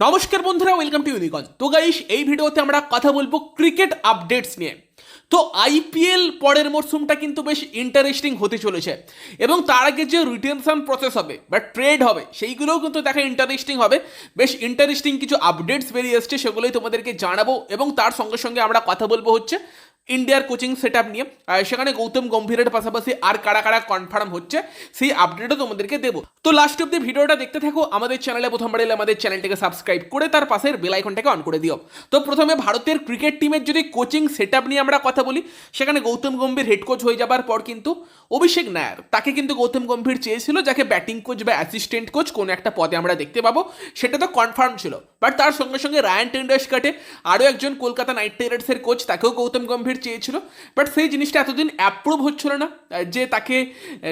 নমস্কার বন্ধুরা welcome to ইউনিকন তো গাইস এই ভিডিওতে আমরা কথা বলব ক্রিকেট আপডেটস নিয়ে। তো আইপিএল পরের মরশুমটা কিন্তু বেশ ইন্টারেস্টিং হতে চলেছে। এবং তার আগে যে রিটেনশন প্রসেস হবে বা ট্রেড হবে, সেইগুলোও কিন্তু দেখা ইন্টারেস্টিং হবে। বেশ ইন্টারেস্টিং কিছু আপডেটস বেরিয়ে এসছে, সেগুলোই তোমাদেরকে জানাব। এবং তার সঙ্গে সঙ্গে আমরা কথা বলব হচ্ছে ইন্ডিয়ার কোচিং সেট আপ নিয়ে সেখানে গৌতম গম্ভীরের পাশাপাশি আর কারা কারা কনফার্ম হচ্ছে, সেই আপডেটও তোমাদেরকে দেবো। তো লাস্ট অব্দি ভিডিওটা দেখতে থাকো, আমাদের চ্যানেলে প্রথমবার এলে আমাদের চ্যানেলটাকে সাবস্ক্রাইব করে তার পাশের বেল আইকনটাকে অন করে দিও। তো প্রথমে ভারতের ক্রিকেট টিমের যদি কোচিং সেট নিয়ে আমরা কথা বলি, সেখানে গৌতম গম্ভীর হেড কোচ হয়ে যাবার পর কিন্তু অভিষেক নায়ার, তাকে কিন্তু গৌতম গম্ভীর চেয়েছিল যাকে ব্যাটিং কোচ বা অ্যাসিস্ট্যান্ট কোচ কোনো একটা পদে আমরা দেখতে পাবো, সেটা তো কনফার্ম ছিল। বাট তার সঙ্গে সঙ্গে রায়ান টেন্ডার্স কাটে আরও একজন কলকাতা নাইট রাইডার্সের কোচ তাকেও গৌতম গম্ভীর চেয়েছিল বাট সেই জিনিসটা এতদিন অ্যাপ্রুভ হচ্ছিল না যে তাকে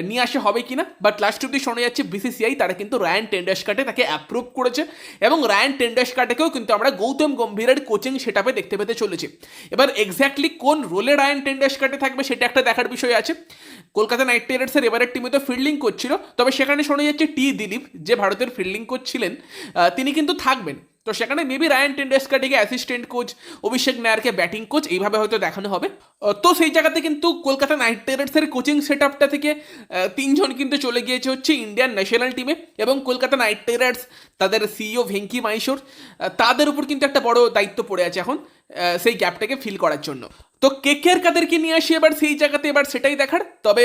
নিয়ে আসা হবে কিনা বাট লাস্ট অব্দি শোনা যাচ্ছে বিসিসিআই তারা কিন্তু রায়ান টেন্ডার্স কাটে তাকে অ্যাপ্রুভ করেছে, এবং রায়ান টেন্ডার্স কাটেকেও কিন্তু আমরা গৌতম গম্ভীরের কোচিং সেটাপে দেখতে পেতে চলেছি। এবার এক্স্যাক্টলি কোন রোলে রায়ান টেন্ডার্স কাটে থাকবে সেটা একটা দেখার বিষয় আছে। কলকাতা নাইট রাইডার্সের এবারের টিমে তো ফিল্ডিং করছিল তবে সেখানে শোনা যাচ্ছে টি দিলীপ, যে ভারতের ফিল্ডিং করছিলেন তিনি কিন্তু থাকবেন। তো সেখানে মেবি রায়ান টেন্ডেস্কারটিকে অ্যাসিস্ট্যান্ট কোচ অভিষেক নায়ারকে ব্যাটিং কোচ এইভাবে হয়তো দেখানো হবে। তো সেই জায়গাতে কিন্তু কলকাতা নাইট রাইডার্সের কোচিং সেট আপটা থেকে তিনজন কিন্তু চলে গিয়েছে হচ্ছে ইন্ডিয়ান ন্যাশনাল টিমে এবং কলকাতা নাইট রাইডার্স তাদের সিইও ভেঙ্কি মাইশোর তাদের উপর কিন্তু একটা বড় দায়িত্ব পড়ে আছে এখন। সেই গ্যাপটাকে ফিল করার জন্য। তো কে কে আর কাদেরকে নিয়ে আসি এবার, সেই জায়গাতে এবার সেটাই দেখার। তবে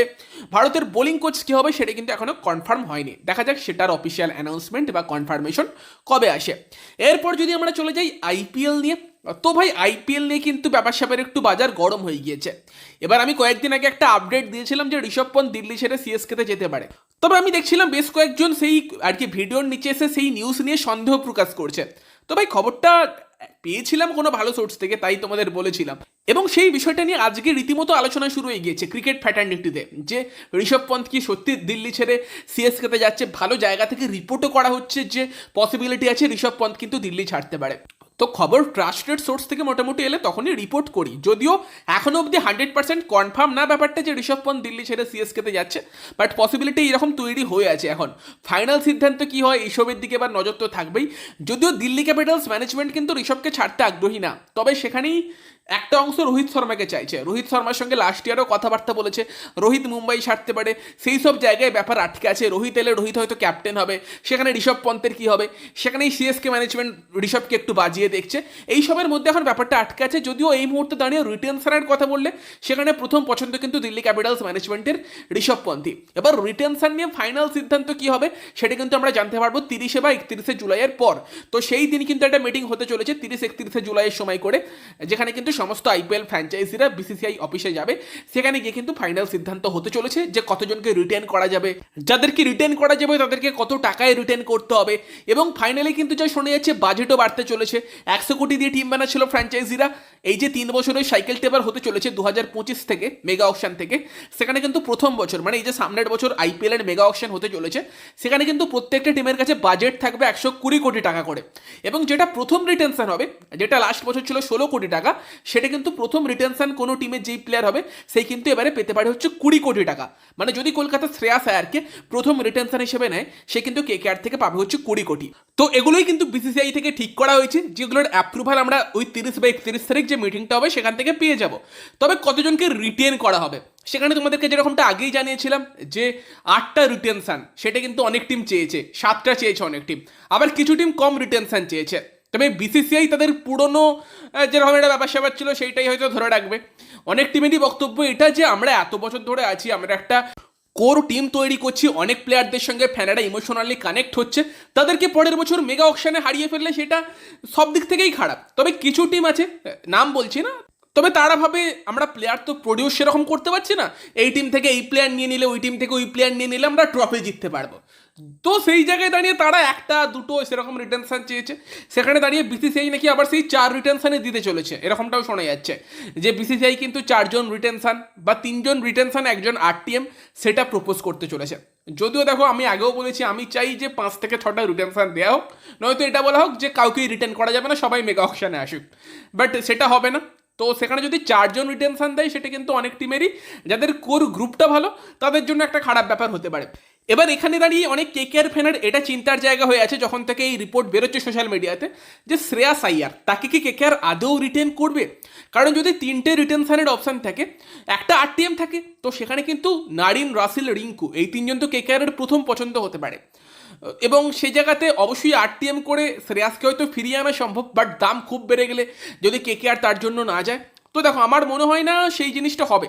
ভারতের বোলিং কোচ কী হবে সেটা কিন্তু এখনও কনফার্ম হয়নি। দেখা যাক সেটার অফিসিয়াল অ্যানাউন্সমেন্ট বা কনফার্মেশন কবে আসে। এরপর যদি আমরা চলে যাই আইপিএল নিয়ে, তো ভাই আইপিএল নিয়ে কিন্তু ব্যাপার স্যাপার একটু বাজার গরম হয়ে গিয়েছে। এবার আমি কয়েকদিন আগে একটা আপডেট দিয়েছিলাম যে ঋষভ পন্থ দিল্লি ছেড়ে সিএসকেতে যেতে পারে। তবে আমি দেখছিলাম বেশ কয়েকজন সেই আর কি ভিডিওর নিচে এসে সেই নিউজ নিয়ে সন্দেহ প্রকাশ করছে। তো ভাই খবরটা পেয়েছিলাম কোনো ভালো সোর্স থেকে, তাই তোমাদের বলেছিলাম। এবং সেই বিষয়টা নিয়ে আজকে রীতিমতো আলোচনা শুরু হয়ে গিয়েছে ক্রিকেট ফ্যাটার্নিটিতে যে ঋষভ পন্থ কি সত্যি দিল্লি ছেড়ে সিএসকেতে যাচ্ছে, ভালো জায়গা থেকে রিপোর্টও করা হচ্ছে যে পসিবিলিটি আছে ঋষভ পন্থ কিন্তু দিল্লি ছাড়তে পারে। তো খবর ট্রাস্টেড সোর্স থেকে মোটামুটি এলে তখনই রিপোর্ট করি। যদিও এখনও অবধি হান্ড্রেড পার্সেন্ট কনফার্ম না ব্যাপারটা যে ঋষভ পন্থ দিল্লি ছেড়ে সিএসকেতে যাচ্ছে বাট পসিবিলিটি এরকম তৈরি হয়ে আছে এখন। ফাইনাল সিদ্ধান্ত কি হয় এইসবের দিকে এবার নজর তো থাকবেই। যদিও দিল্লি ক্যাপিটালস ম্যানেজমেন্ট কিন্তু ঋষভকে ছাড়তে আগ্রহী না, তবে সেখানেই একটা অংশ রোহিত শর্মাকে চাইছে। রোহিত শর্মার সঙ্গে লাস্ট ইয়ারও কথাবার্তা বলেছে, রোহিত মুম্বাই ছাড়তে পারে, সেই সব জায়গায় ব্যাপার আটকে আছে। রোহিত এলে রোহিত হয়তো ক্যাপ্টেন হবে। সেখানে ঋষভ পন্থের কী হবে? সেখানেই সিএসকে ম্যানেজমেন্ট ঋষভকে একটু বাজিয়ে দেখছে। এই সবের মধ্যে এখন ব্যাপারটা আটকে আছে। যদিও এই মুহূর্তে দাঁড়িয়ে রিটেনশনের কথা বললে, সেখানে প্রথম পছন্দ কিন্তু দিল্লি ক্যাপিটালস ম্যানেজমেন্টের ঋষভ পন্থী। এবার রিটেনশন নিয়ে ফাইনাল সিদ্ধান্ত কী হবে, সেটা কিন্তু আমরা জানতে পারব তিরিশে বা একত্রিশে জুলাইয়ের পর। তো সেই দিন কিন্তু একটা মিটিং হতে চলেছে, তিরিশ একত্রিশে জুলাইয়ের সময় করে, যেখানে কিন্তু সমস্ত আইপিএল ফ্র্যাঞ্চাইজিরা বিসিসিআই অফিসে যাবে। সেখানে গিয়ে কিন্তু ফাইনাল সিদ্ধান্ত হতে চলেছে যে কতজনকে রিটেন করা যাবে। যাদেরকে রিটেন করা যাবে, তাদেরকে কত টাকায় রিটেন করতে হবে। এবং ফাইনালি কিন্তু যা শোনা যাচ্ছে বাজেটও বাড়তে চলেছে। একশো কোটি দিয়ে টিম বানাচ্ছিল ফ্র্যাঞ্চাইজিরা এই যে তিন বছরের সাইকেল টেবার হতে চলেছে দু হাজার পঁচিশ থেকে মেগা অকশন থেকে। সেখানে কিন্তু প্রথম বছর মানে এই যে সামনের বছর আইপিএল এর মেগা অকশন হতে চলেছে। সেখানে কিন্তু প্রত্যেকটা টিমের কাছে বাজেট থাকবে একশো কুড়ি কোটি টাকা করে। এবং যেটা প্রথম রিটেনশন হবে, যেটা লাস্ট বছর ছিল ষোলো কোটি টাকা সেটা কিন্তু প্রথম রিটেনশন কোনো টিমের যেই প্লেয়ার হবে, সেই কিন্তু এবারে পেতে পারে হচ্ছে কুড়ি কোটি টাকা। মানে যদি কলকাতা শ্রেয়াস আয়ারকে প্রথম রিটেনশন হিসেবে নেয়, সে কিন্তু কে কেয়ার থেকে পাবে হচ্ছে কুড়ি কোটি। তো এগুলোই কিন্তু বিসিসিআই থেকে ঠিক করা হয়েছে, যেগুলোর অ্যাপ্রুভাল আমরা ওই তিরিশ বা একত্রিশ তারিখ যে মিটিংটা হবে, সেখান থেকে পেয়ে যাব। তবে কতজনকে রিটেন করা হবে? সেখানে তোমাদেরকে যেরকমটা আগেই জানিয়েছিলাম, যে আটটা রিটেনশন সেটা কিন্তু অনেক টিম চেয়েছে, সাতটা চেয়েছে অনেক টিম আবার কিছু টিম কম রিটেনশন চেয়েছে। তবে বিসিসিআই তাদের পুরনো যেরকম একটা ব্যাপার স্যাপার ছিল, সেইটাই হয়তো ধরে রাখবে। অনেক টিমেরই বক্তব্য এটা যে আমরা এত বছর ধরে আছি, আমরা একটা কোর টিম তৈরি করছি, অনেক প্লেয়ারদের সঙ্গে ফ্যানেরা ইমোশনালি কানেক্ট হচ্ছে, তাদেরকে পরের বছর মেগা অকশানে হারিয়ে ফেললে সেটা সব দিক থেকেই খারাপ। তবে কিছু টিম আছে নাম বলছি না তবে তারা ভাবে আমরা প্লেয়ার তো প্রডিউস সেরকম করতে পারছি না। এই টিম থেকে এই প্লেয়ার নিয়ে নিলে, ওই টিম থেকে ওই প্লেয়ার নিয়ে নিলে আমরা ট্রফি জিততে পারব। তো সেই জায়গায় দাঁড়িয়ে তারা একটা, দুটো সেরকম রিটেনশন চেয়েছে। সেখানে দাঁড়িয়ে বিসিসিআই নাকি আবার সেই চার রিটেনশনে দিতে চলেছে। এরকমটাও শোনা যাচ্ছে যে বিসিসিআই কিন্তু চারজন রিটেনশন বা তিনজন রিটেনশন একজন আরটিএম সেটা প্রপোজ করতে চলেছে। যদিও দেখো, আমি আগেও বলেছি, আমি চাই যে পাঁচ থেকে ছটা রিটেনশন দেওয়া হোক। নয়তো এটা বলা হোক যে কাউকেই রিটার্ন করা যাবে না, সবাই মেগা অকশনে আসুক। বাট সেটা হবে না। তো সেখানে যদি চারজন রিটেনশন দেয়, সেটা কিন্তু অনেক টিমেরই যাদের কোর গ্রুপটা ভালো, তাদের জন্য একটা খারাপ ব্যাপার হতে পারে। এবার এখানে দাঁড়িয়ে অনেক কে কেয়ার ফ্যানের এটা চিন্তার জায়গা হয়ে আছে যখন থেকে এই রিপোর্ট বেরোচ্ছে সোশ্যাল মিডিয়াতে যে শ্রেয়া আইয়ার তাকে কি কে কেয়ার আদৌ রিটেন করবে? কারণ যদি তিনটে রিটেনশনের অপশান থাকে, একটা আরটিএম থাকে, তো সেখানে কিন্তু নারিন, রাসেল, রিঙ্কু, এই তিনজন তো কে কেয়ারের প্রথম পছন্দ হতে পারে। এবং সেই জায়গাতে অবশ্যই আরটিএম করে শ্রেয়াসকে হয়তো ফিরিয়ে আনা সম্ভব বাট দাম খুব বেড়ে গেলে যদি কে আর তার জন্য না যায়। তো দেখো, আমার মনে হয় না সেই জিনিসটা হবে।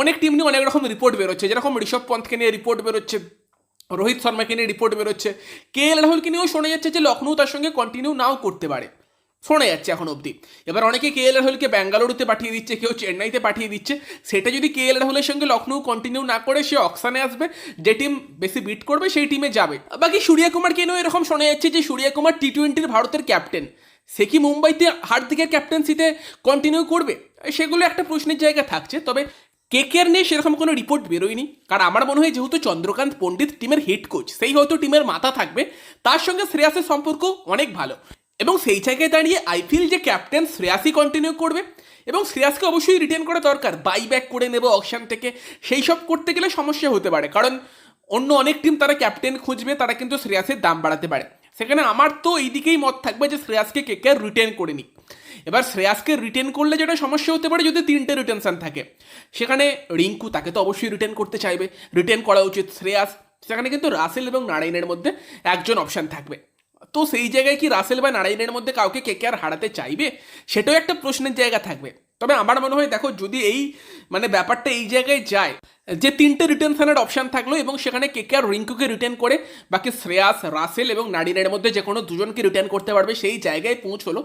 অনেক টিম নিয়ে অনেক রকম রিপোর্ট বেরোচ্ছে, যেরকম ঋষভ পন্থকে নিয়ে রিপোর্ট বেরোচ্ছে, রোহিত শর্মাকে নিয়ে রিপোর্ট বেরোচ্ছে কে এল রাহুলকে নিয়েও শোনা যাচ্ছে যে লখনৌ তার সঙ্গে কন্টিনিউ নাও করতে পারে। শোনা যাচ্ছে এখন অবধি। এবার অনেকে কে এল রাহুলকে ব্যাঙ্গালুরুতে পাঠিয়ে দিচ্ছে, কেউ চেন্নাইতে পাঠিয়ে দিচ্ছে। সেটা যদি কে এল রাহুলের সঙ্গে লখনৌ কন্টিনিউ না করে, সে অকশানে আসবে, যে টিম বেশি বিট করবে, সেই টিমে যাবে। বাকি সূর্যা কুমারকে নিয়েও এরকম শোনা যাচ্ছে যে সূর্যা কুমার টি টোয়েন্টির ভারতের ক্যাপ্টেন সে কি মুম্বাইতে হার্দিকের ক্যাপ্টেন্সিতে কন্টিনিউ করবে? সেগুলো একটা প্রশ্নের জায়গা থাকছে, তবে কে কেয়ার নিয়ে সেরকম কোনো রিপোর্ট বেরোয়নি। কারণ আমার মনে হয় যেহেতু চন্দ্রকান্ত পণ্ডিত টিমের হেড কোচ সেই হয়তো টিমের মাথা থাকবে। তার সঙ্গে শ্রেয়াসের সম্পর্ক অনেক ভালো। এবং সেই জায়গায় দাঁড়িয়ে আইপিএল যে ক্যাপ্টেন শ্রেয়াসই কন্টিনিউ করবে, এবং শ্রেয়াসকে অবশ্যই রিটেন করা দরকার। বাই ব্যাক করে নেবে অকশান থেকে। সেই সব করতে গেলে সমস্যা হতে পারে। কারণ অন্য অনেক টিম তারা ক্যাপ্টেন খুঁজবে, তারা কিন্তু শ্রেয়াসের দাম বাড়াতে পারে। সেখানে আমার তো এই দিকেই মত থাকবে যে শ্রেয়াসকে কে কে রিটেন করে নিক। এবার শ্রেয়াসকে রিটেন করলে যেটা সমস্যা হতে পারে, যদি তিনটে রিটেনশন থাকে। সেখানে রিঙ্কু তাকে তো অবশ্যই রিটেন করতে চাইবে। রিটেন করা উচিত শ্রেয়াস। সেখানে কিন্তু রাসেল এবং নারায়ণের মধ্যে একজন অপশান থাকবে। তো সেই জায়গায় কি রাসেল বা নারায়ণের মধ্যে কাউকে কে কে আর হারাতে চাইবে? সেটাও একটা প্রশ্নের জায়গা থাকবে। তবে আমার মনে হয় দেখো, যদি এই মানে ব্যাপারটা এই জায়গায় যায়, যে তিনটে রিটেনশনের অপশান থাকল এবং সেখানে কে কে আর রিঙ্কুকে রিটেন করে, বাকি শ্রেয়াস, রাসেল এবং নারিনের মধ্যে যে কোনো দুজনকে রিটেন করতে পারবে, সেই জায়গায় পৌঁছলো।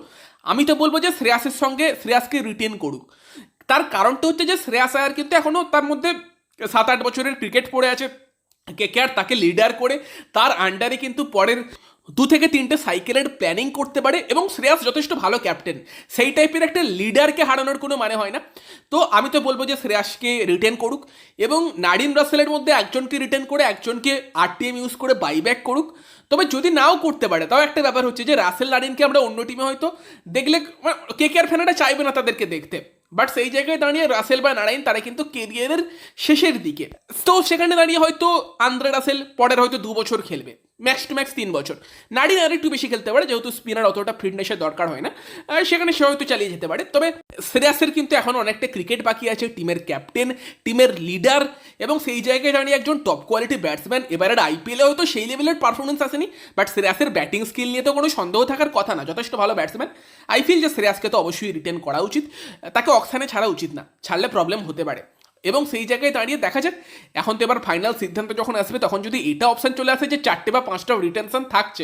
আমি তো বলব যে শ্রেয়াসের সঙ্গে শ্রেয়াসকে রিটেন করুক। তার কারণটা হচ্ছে যে শ্রেয়াস আয়ার কিন্তু এখনও তার মধ্যে সাত আট বছরের ক্রিকেট পড়ে আছে। কে কে আর তাকে লিডার করে, তার আন্ডারে কিন্তু পরের দু থেকে তিনটে সাইকেলের প্ল্যানিং করতে পারে এবং শ্রেয়াস যথেষ্ট ভালো ক্যাপ্টেন সেই টাইপের একটা লিডারকে হারানোর কোনো মানে হয় না। তো আমি তো বলব যে শ্রেয়াসকে রিটেন করুক এবং নারিন রাসেলের মধ্যে একজনকে রিটেন করে একজনকে আরটিএম ইউজ করে বাইব্যাক করুক। তবে যদি নাও করতে পারে, তাও একটা ব্যাপার হচ্ছে যে রাসেল নারিনকে আমরা অন্য টিমে হয়তো দেখলে কে কে আর ফ্যানেরা চাইবে না তাদেরকে দেখতে। বাট সেই জায়গায় দাঁড়িয়ে রাসেল বা নারায়ণ, তারা কিন্তু কেরিয়ারের শেষের দিকে। তো সেখানে দাঁড়িয়ে হয়তো আন্দ্রে রাসেল পরের হয়তো দু বছর খেলবে। ম্যাক্স টু ম্যাক্স তিন বছর। নারী একটু বেশি খেলতে পারে, যেহেতু স্পিনার অতটা ফিটনেসের দরকার হয় না। সেখানে সে হয়তো চালিয়ে যেতে পারে। তবে শ্রেয়াসের কিন্তু এখন অনেকটা ক্রিকেট বাকি আছে, টিমের ক্যাপ্টেন, টিমের লিডার এবং সেই জায়গায় দাঁড়িয়ে একজন টপ কোয়ালিটি ব্যাটসম্যান এবারের আইপিএলে হয়তো সেই লেভেলের পারফরমেন্স আসেনি বাট শ্রেয়াসের ব্যাটিং স্কিল নিয়ে তো কোনো সন্দেহ থাকার কথা না। যথেষ্ট ভালো ব্যাটসম্যান আই ফিল যে শ্রেয়াসকে তো অবশ্যই রিটেন করা উচিত। তাকে অক্সানে ছাড়া উচিত না। ছাড়লে প্রবলেম হতে পারে। এবং সেই জায়গায় দাঁড়িয়ে দেখা যাক। এখন তো এবার ফাইনাল সিদ্ধান্ত যখন আসবে, তখন যদি এটা অপশান চলে আসে যে চারটে বা পাঁচটা রিটেনশন থাকছে,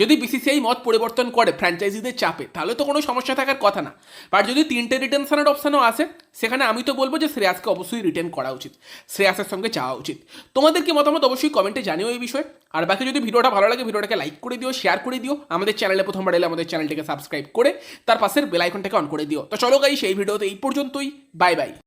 যদি বিসিসিআই মত পরিবর্তন করে ফ্র্যাঞ্চাইজিদের চাপে, তাহলে তো কোনো সমস্যা থাকার কথা না। বাট যদি তিনটে রিটেনশনের অপশানও আসে, সেখানে আমি তো বলব যে শ্রেয়াসকে অবশ্যই রিটেন করা উচিত, শ্রেয়াসের সঙ্গে যাওয়া উচিত। তোমাদের কি মতামত অবশ্যই কমেন্টে জানিও এই বিষয়ে। আর বাকি যদি ভিডিওটা ভালো লাগে, ভিডিওটাকে লাইক করে দিও শেয়ার করে দিও, আমাদের চ্যানেলে প্রথমবার এলে আমাদের চ্যানেলটিকে সাবস্ক্রাইব করে, তার পাশের বেল আইকনটাকে অন করে দিও। তো চলো গাই সেই ভিডিওতে এই পর্যন্তই বাই বাই